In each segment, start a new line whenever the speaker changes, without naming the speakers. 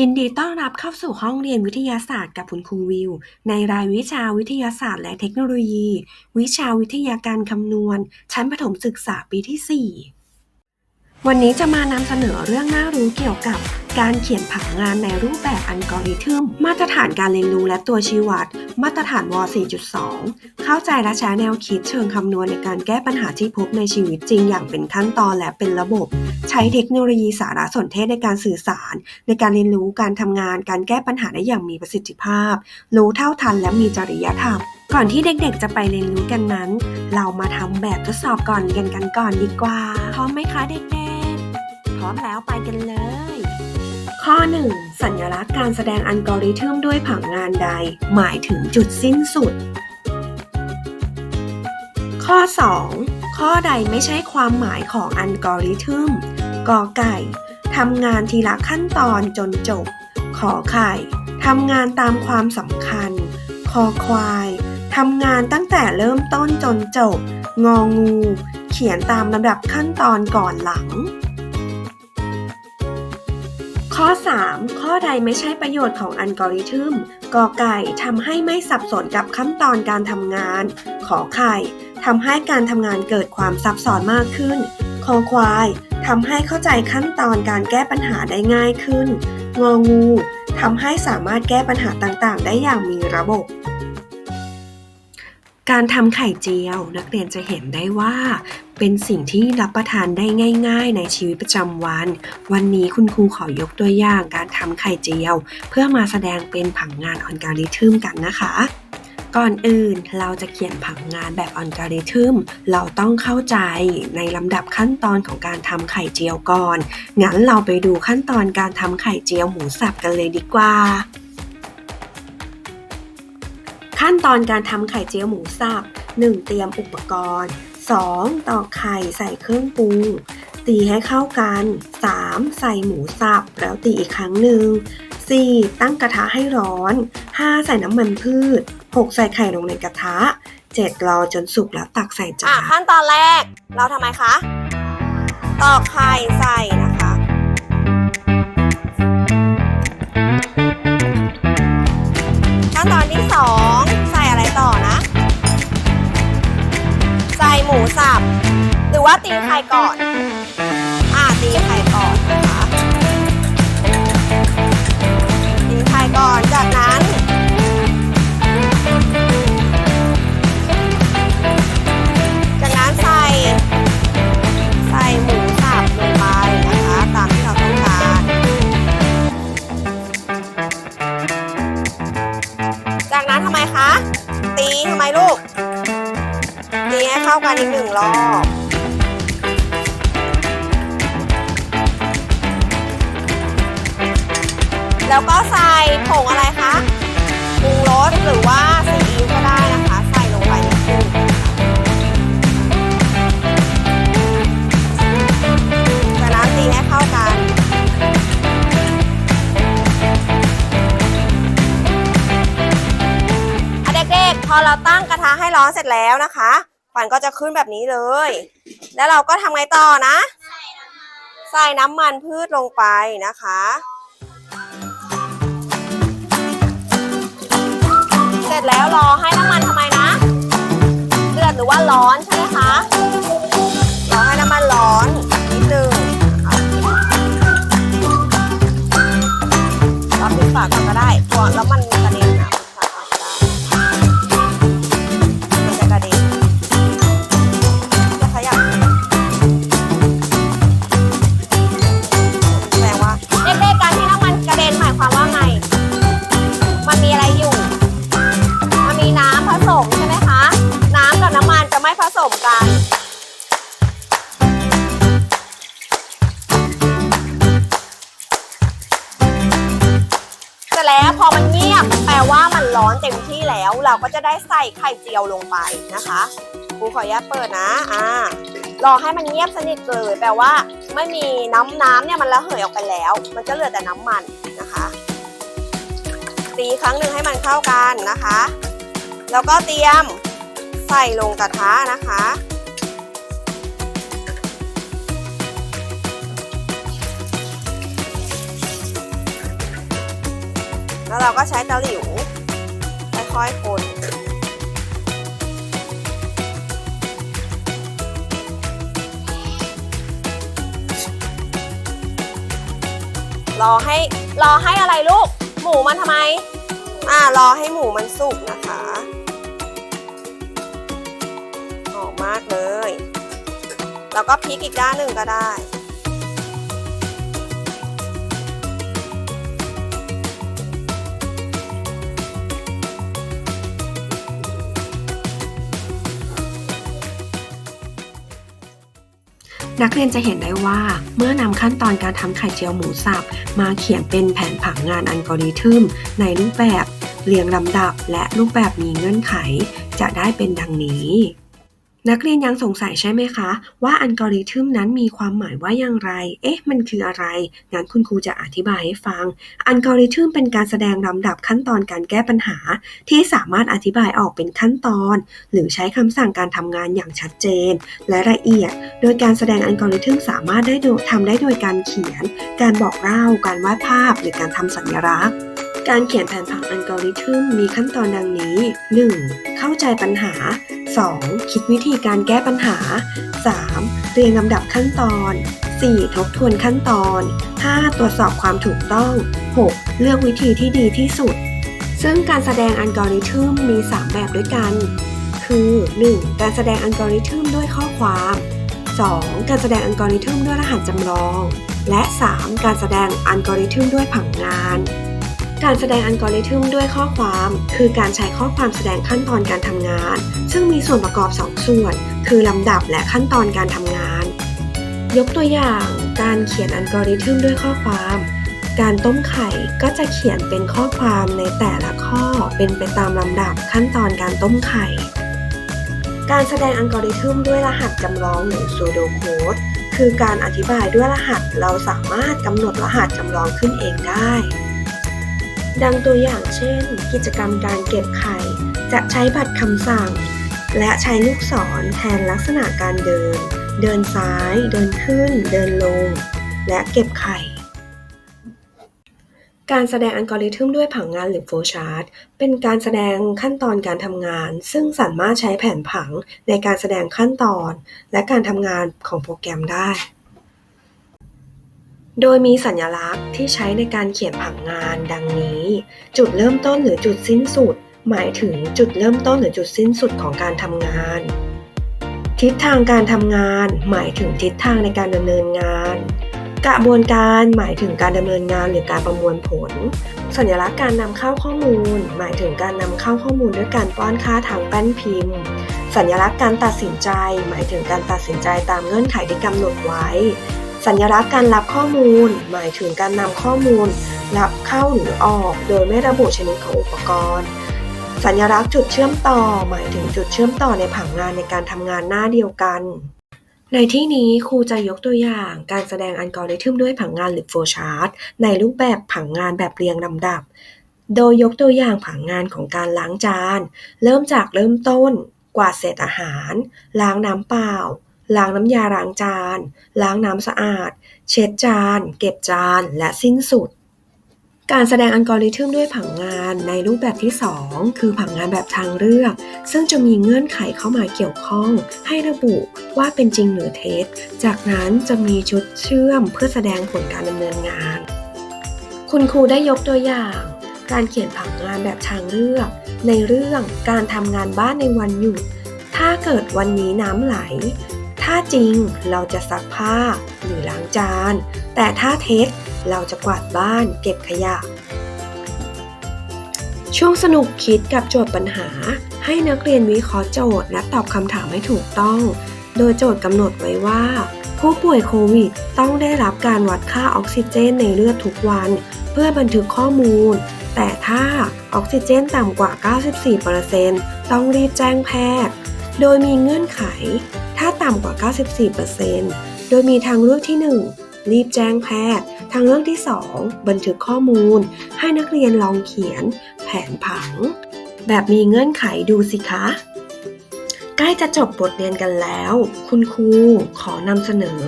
ยินดีต้อนรับเข้าสู่ห้องเรียนวิทยาศาสตร์กับคุณครูวิว ในรายวิชาวิทยาศาสตร์และเทคโนโลยี วิชาวิทยาการคำนวณ ชั้นประถมศึกษาปีที่ 4 วันนี้จะมานำเสนอเรื่องน่ารู้เกี่ยวกับการเขียนผังงานในรูปแบบอัลกอริทึม มาตรฐานการเรียนรู้และตัวชี้วัด มาตรฐานว 4.2 เข้าใจและใช้แนวคิดเชิงคำนวณในการแก้ปัญหาที่พบในชีวิตจริงอย่างเป็นขั้นตอนและเป็นระบบ ใช้เทคโนโลยีสารสนเทศในการสื่อสาร ในการเรียนรู้การทำงาน การแก้ปัญหาได้อย่างมีประสิทธิภาพ รู้เท่าทันและมีจริยธรรมก่อนที่เด็กๆ จะไปเรียนรู้กันนั้น เรามาทำแบบทดสอบก่อนเรียนกันก่อนดีกว่าพร้อมไหมคะเด็กๆ พร้อมแล้วไปกันเลย ข้อ 1 สัญลักษณ์การแสดงอัลกอริทึมด้วยผังงานใด หมายถึงจุดสิ้นสุด ข้อ 2 ข้อใดไม่ใช่ความหมายของอัลกอริทึมกอไก่ทำงานทีละขั้นตอนจนจบ ขอไข่ทำงานตามความสำคัญ คอควายทำงานตั้งแต่เริ่มต้นจนจบ งองู เขียนตามลำดับขั้นตอนก่อนหลัง ข้อ 3 ข้อใดไม่ใช่ประโยชน์ของอัลกอริทึมกอไก่ทำให้ไม่สับสนกับขั้นตอนการทำงาน ขอไข่ทำให้การทำงานเกิดความซับซ้อนมากขึ้น คอควายทำให้เข้าใจขั้นตอนการแก้ปัญหาได้ง่ายขึ้น งองูทำให้สามารถแก้ปัญหาต่างๆ ได้อย่างมีระบบ การทำไข่เจียวนักเรียนจะเห็นได้ว่า เป็นสิ่งที่รับประทานได้ง่าย ๆ ในชีวิตประจำวัน วันนี้คุณครูขอยกตัวอย่างการทำไข่เจียว เพื่อมาแสดงเป็นผังงานอัลกอริทึมกันนะคะ ก่อนอื่นเราจะเขียนผังงานแบบอัลกอริทึมเราต้องเข้าใจในลำดับขั้นตอนของการทำไข่เจียวก่อน งั้นเราไปดูขั้นตอนการทำไข่เจียวหมูสับกันเลยดีกว่า ขั้นตอนการทำไข่เจียวหมูสับ 1. เตรียมอุปกรณ์ 2. ตอกไข่ใส่เครื่องปรุง ตีให้เข้ากัน 3. ใส่หมูสับ แล้วตีอีกครั้งหนึ่ง 4. ตั้งกระทะให้ร้อน 5. ใส่น้ำมันพืช 6. ใส่ไข่ลงในกระทะ 7. รอจนสุกแล้วตักใส่จาน
ขั้นตอนแรกเราทำไมคะ ตอกไข่ใส่นะ ตีไข่ก่อนอ่าตีไข่ก่อนนะคะตีไข่ก่อนจากนั้นจากนั้นใส่ใส่หมูสับลงไปนะคะตามที่เราต้องการจากนั้นทำไมคะ ตีทำไมลูกตีให้เข้ากันอีกหนึ่งรอบ แล้วก็ใส่ผงอะไรคะปรุงรสหรือว่าซีอิ๊วก็ได้นะคะ ใส่ลงไปนิดนึงจากนั้นตีให้เข้ากัน อะเด็กๆ พอเราตั้งกระทะให้ร้อนเสร็จแล้วนะคะควันก็จะขึ้นแบบนี้เลย แล้วเราก็ทำไงต่อนะ ใส่น้ำมันพืชลงไปนะคะ ร็จแล้วรอให้น้ำมันทำไมนะ เดือดหรือว่าร้อนใช่ไหมคะ รอให้น้ำมันร้อนนิดนึงรอปิดฝาก่อนก็ได้ก่อนแล้วมันกระเด็น แล้วพอมันเงียบแปลว่ามันร้อนเต็มที่แล้ว เราก็จะได้ใส่ไข่เจียวลงไปนะคะครูขออนุญาตเปิดนะอ่ารอให้มันเงียบสนิทเลยแปลว่าไม่มีน้ำน้ำเนี่ยมันระเหยออกไปแล้ว มันจะเหลือแต่น้ำมันนะคะตีครั้งหนึ่งให้มันเข้ากันนะคะ แล้วก็เตรียมใส่ลงกระทะนะคะ แล้วเราก็ใช้ตะหลิวค่อยๆคนรอให้รอให้อะไรลูก หมูมันทำไม อ่ารอให้หมูมันสุกนะคะหอมมากเลย แล้วก็พลิกอีกด้านหนึ่งก็ได้
นักเรียนจะเห็นได้ว่าเมื่อนำขั้นตอนการทำไข่เจียวหมูสับ มาเขียนเป็นแผนผังงานอัลกอริทึมในรูปแบบ เรียงลำดับและรูปแบบมีเงื่อนไข จะได้เป็นดังนี้ นักเรียนยังสงสัยใช่ไหมคะ ว่าอัลกอริทึมนั้นมีความหมายว่าอย่างไร เอ๊ะ มันคืออะไร งั้นคุณครูจะอธิบายให้ฟัง อัลกอริทึมเป็นการแสดงลำดับขั้นตอนการแก้ปัญหา ที่สามารถอธิบายออกเป็นขั้นตอน หรือใช้คำสั่งการทำงานอย่างชัดเจน และละเอียด โดยการแสดงอัลกอริทึมสามารถได้โดยทำได้โดยการเขียน การบอกเล่า การวาดภาพ หรือการทำสัญลักษณ์การเขียนแผนผังอัลกอริทึมมีขั้นตอนดังนี้ 1. เข้าใจปัญหา 2. คิดวิธีการแก้ปัญหา 3. เรียงลำดับขั้นตอน 4. ทบทวนขั้นตอน 5. ตรวจสอบความถูกต้อง 6. เลือกวิธีที่ดีที่สุด ซึ่งการแสดงอัลกอริทึมมี 3 แบบด้วยกัน คือ 1. การแสดงอัลกอริทึมด้วยข้อความ 2. การแสดงอัลกอริทึมด้วยรหัสจำลอง และ 3. การแสดงอัลกอริทึมด้วยผังงาน การแสดงอัลกอริทึมด้วยข้อความ คือการใช้ข้อความแสดงขั้นตอนการทำงาน ซึ่งมีส่วนประกอบ 2 ส่วน คือลำดับและขั้นตอนการทำงาน ยกตัวอย่าง การเขียนอัลกอริทึมด้วยข้อความ การต้มไข่ก็จะเขียนเป็นข้อความในแต่ละข้อเป็นไปตามลำดับขั้นตอนการต้มไข่ การแสดงอัลกอริทึมด้วยรหัสจำลองหรือ pseudocode คือการอธิบายด้วยรหัสเราสามารถกำหนดรหัสจำลองขึ้นเองได้ ดังตัวอย่างเช่น กิจกรรมการเก็บไข่ จะใช้บัตรคำสั่ง และใช้ลูกศรแทนลักษณะการเดิน เดินซ้าย เดินขึ้น เดินลง และเก็บไข่การแสดงอัลกอริทึมด้วยผังงานหรือ flowchart เป็นการแสดงขั้นตอนการทำงาน ซึ่งสามารถใช้แผนผังในการแสดงขั้นตอน และการทำงานของโปรแกรมได้ โดยมีสัญลักษณ์ที่ใช้ในการเขียนผังงานดังนี้ จุดเริ่มต้นหรือจุดสิ้นสุด หมายถึงจุดเริ่มต้นหรือจุดสิ้นสุดของการทำงาน ทิศทางการทำงาน หมายถึงทิศทางในการดำเนินงาน กระบวนการหมายถึงการดำเนินงานหรือการประมวลผล สัญลักษณ์การนำเข้าข้อมูล หมายถึงการนำเข้าข้อมูลด้วยการป้อนค่าทางแป้นพิมพ์ สัญลักษณ์การตัดสินใจ หมายถึงการตัดสินใจตามเงื่อนไขที่กำหนดไว้ สัญลักษณ์การรับข้อมูล หมายถึงการนำข้อมูล รับเข้าหรือออก โดยไม่ระบุชนิดของอุปกรณ์ สัญลักษณ์จุดเชื่อมต่อ หมายถึงจุดเชื่อมต่อในผังงานในการทำงานหน้าเดียวกัน ในที่นี้ครูจะยกตัวอย่างการแสดงอัลกอริทึมด้วยผังงานหรือ flowchart ในรูปแบบผังงานแบบเรียงลำดับ โดยยกตัวอย่างผังงานของการล้างจาน เริ่มจากเริ่มต้น กวาดเศษอาหาร ล้างน้ำเปล่า ล้างน้ำยาล้างจาน ล้างน้ำสะอาด เช็ดจาน เก็บจาน และสิ้นสุด การแสดงอัลกอริทึมด้วยผังงานในรูปแบบที่ 2 คือผังงานแบบทางเลือก ซึ่งจะมีเงื่อนไขเข้ามาเกี่ยวข้อง ให้ระบุว่าเป็นจริงหรือเท็จ จากนั้นจะมีชุดเชื่อมเพื่อแสดงผลการดำเนินงาน คุณครูได้ยกตัวอย่าง การเขียนผังงานแบบทางเลือก ในเรื่องการทำงานบ้านในวันหยุดถ้าเกิดวันนี้น้ำไหล ถ้าจริงเราจะซักผ้าหรือล้างจาน แต่ถ้าเท็จเราจะกวาดบ้านเก็บขยะ ช่วงสนุกคิดกับโจทย์ปัญหา ให้นักเรียนวิเคราะห์โจทย์และตอบคำถามให้ถูกต้อง โดยโจทย์กำหนดไว้ว่า ผู้ป่วยโควิดต้องได้รับการวัดค่าออกซิเจนในเลือดทุกวัน เพื่อบันทึกข้อมูล แต่ถ้าออกซิเจนต่ำกว่า 94%ต้องรีบแจ้งแพทย์ โดยมีเงื่อนไข ถ้าต่ำกว่า 94%โดยมีทางเลือกที่ 1 รีบแจ้งแพทย์ ทางเลือกที่ 2 บันทึกข้อมูล ให้นักเรียนลองเขียน แผนผัง แบบมีเงื่อนไขดูสิคะ ใกล้จะจบบทเรียนกันแล้ว คุณครูขอนำเสนอ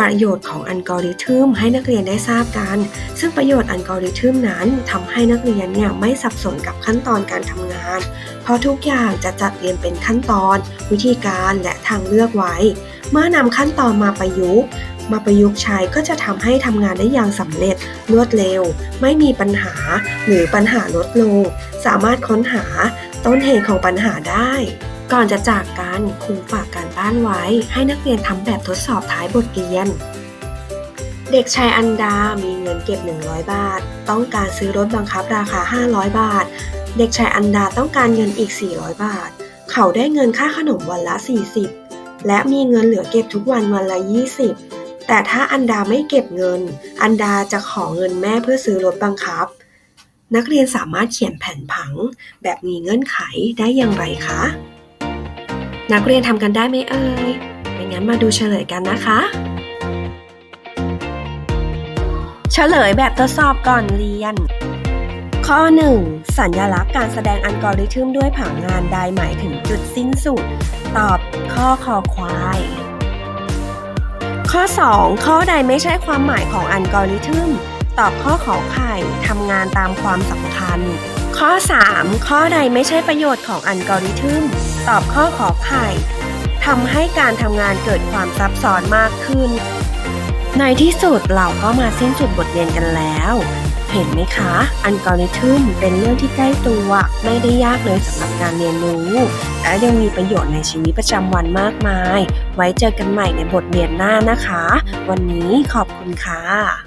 ประโยชน์ของอัลกอริทึมให้นักเรียนได้ทราบกัน ซึ่งประโยชน์อัลกอริทึมนั้นทำให้นักเรียนเนี่ยไม่สับสนกับขั้นตอนการทำงาน เพราะทุกอย่างจะจัดเรียงเป็นขั้นตอน วิธีการและทางเลือกไว้ เมื่อนำขั้นตอนมาประยุกต์มาประยุกต์ใช้ก็จะทำให้ทำงานได้อย่างสำเร็จรวดเร็ว ไม่มีปัญหาหรือปัญหาลดลง สามารถค้นหาต้นเหตุของปัญหาได้ ก่อนจะจากกันครูฝากการบ้านไว้ ให้นักเรียนทำแบบทดสอบท้ายบทเรียน เด็กชายอันดา มีเงินเก็บ 100 บาท ต้องการซื้อรถบังคับราคา 500 บาท เด็กชายอันดาต้องการเงินอีก 400 บาท เขาได้เงินค่าขนมวันละ 40 และมีเงินเหลือเก็บทุกวันวันละ 20 แต่ถ้าอันดาไม่เก็บเงิน อันดาจะขอเงินแม่เพื่อซื้อรถบังคับนักเรียนสามารถเขียนแผนผังแบบมีเงื่อนไขได้อย่างไรคะ นักเรียนทำกันได้ไหมเอ่ยไม่งั้นมาดูเฉลยกันนะคะ เฉลยแบบทดสอบก่อนเรียน ข้อ 1. สัญลักษณ์การแสดงอัลกอริทึมด้วยผังงานใดหมายถึงจุดสิ้นสุด ตอบข้อคอควาย ข้อ 2 ข้อใดไม่ใช่ความหมายของอัลกอริทึม ตอบข้อขอไข่ทำงานตามความสำคัญ ข้อ 3 ข้อใดไม่ใช่ประโยชน์ของอัลกอริทึม ตอบข้อขอไข่ทำให้การทำงานเกิดความซับซ้อนมากขึ้น ในที่สุดเราก็มาสิ้นสุดบทเรียนกันแล้ว เห็นไหมคะ อัลกอริทึมเป็นเรื่องที่ใกล้ตัว ไม่ได้ยากเลยสำหรับการเรียนรู้ และยังมีประโยชน์ในชีวิตประจำวันมากมาย ไว้เจอกันใหม่ในบทเรียนหน้านะคะ วันนี้ขอบคุณค่ะ